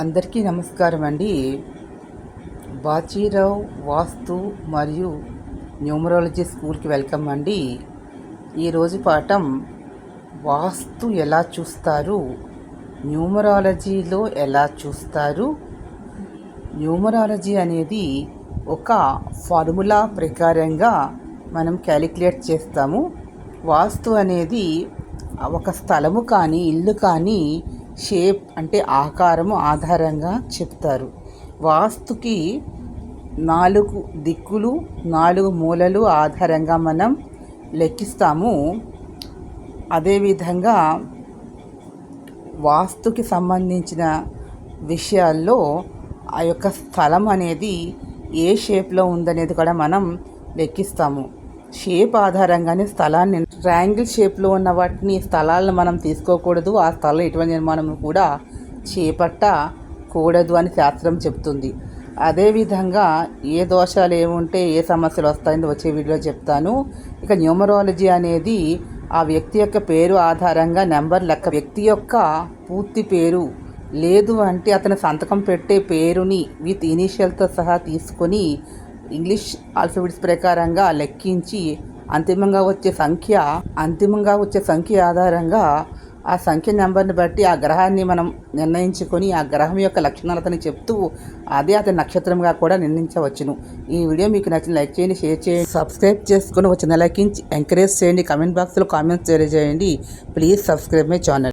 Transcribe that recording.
అందరికీ నమస్కారం అండి. బాచీరావు వాస్తు మరియు న్యూమరాలజీ స్కూల్కి వెల్కమ్ అండి. ఈరోజు పాఠం వాస్తు ఎలా చూస్తారు? న్యూమరాలజీలో ఎలా చూస్తారు? న్యూమరాలజీ అనేది ఒక ఫార్ములా ప్రకారంగా మనం క్యాలిక్యులేట్ చేస్తాము. వాస్తు అనేది ఒక స్థలము కానీ ఇల్లు కానీ షేప్ అంటే ఆకారము ఆధారంగా చెప్తారు. వాస్తుకి నాలుగు దిక్కులు నాలుగు మూలలు ఆధారంగా మనం లెక్కిస్తాము. అదేవిధంగా వాస్తుకి సంబంధించిన విషయాల్లో ఆ యొక్క స్థలం అనేది ఏ షేప్లో ఉందనేది కూడా మనం లెక్కిస్తాము. షేప్ ఆధారంగానే స్థలాన్ని ట్రయాంగిల్ షేప్లో ఉన్న వాటిని స్థలాలను మనం తీసుకోకూడదు. ఆ స్థలం ఎటువంటి నిర్మాణం కూడా చేపట్టకూడదు అని శాస్త్రం చెప్తుంది. అదేవిధంగా ఏ దోషాలు ఏముంటే ఏ సమస్యలు వస్తాయని వచ్చే వీడియో చెప్తాను. ఇక న్యూమరాలజీ అనేది ఆ వ్యక్తి యొక్క పేరు ఆధారంగా నెంబర్ లెక్క వ్యక్తి యొక్క పూర్తి పేరు లేదు అంటే అతను సంతకం పెట్టే పేరుని విత్ ఇనీషియల్తో సహా తీసుకొని ఇంగ్లీష్ ఆల్ఫబెట్స్ ప్రకారంగా లెక్కించి అంతిమంగా వచ్చే సంఖ్య అంతిమంగా వచ్చే సంఖ్య ఆధారంగా ఆ సంఖ్య నెంబర్ని బట్టి ఆ గ్రహాన్ని మనం నిర్ణయించుకొని ఆ గ్రహం యొక్క లక్షణాలతని చెప్తూ అదే అతని నక్షత్రంగా కూడా నిర్ణయించవచ్చును. ఈ వీడియో మీకు నచ్చిన లైక్ చేయండి షేర్ చేయండి సబ్స్క్రైబ్ చేసుకుని వచ్చిన లైకించి ఎంకరేజ్ చేయండి. కమెంట్ బాక్స్లో కామెంట్స్ తెలియజేయండి. Please subscribe my channel.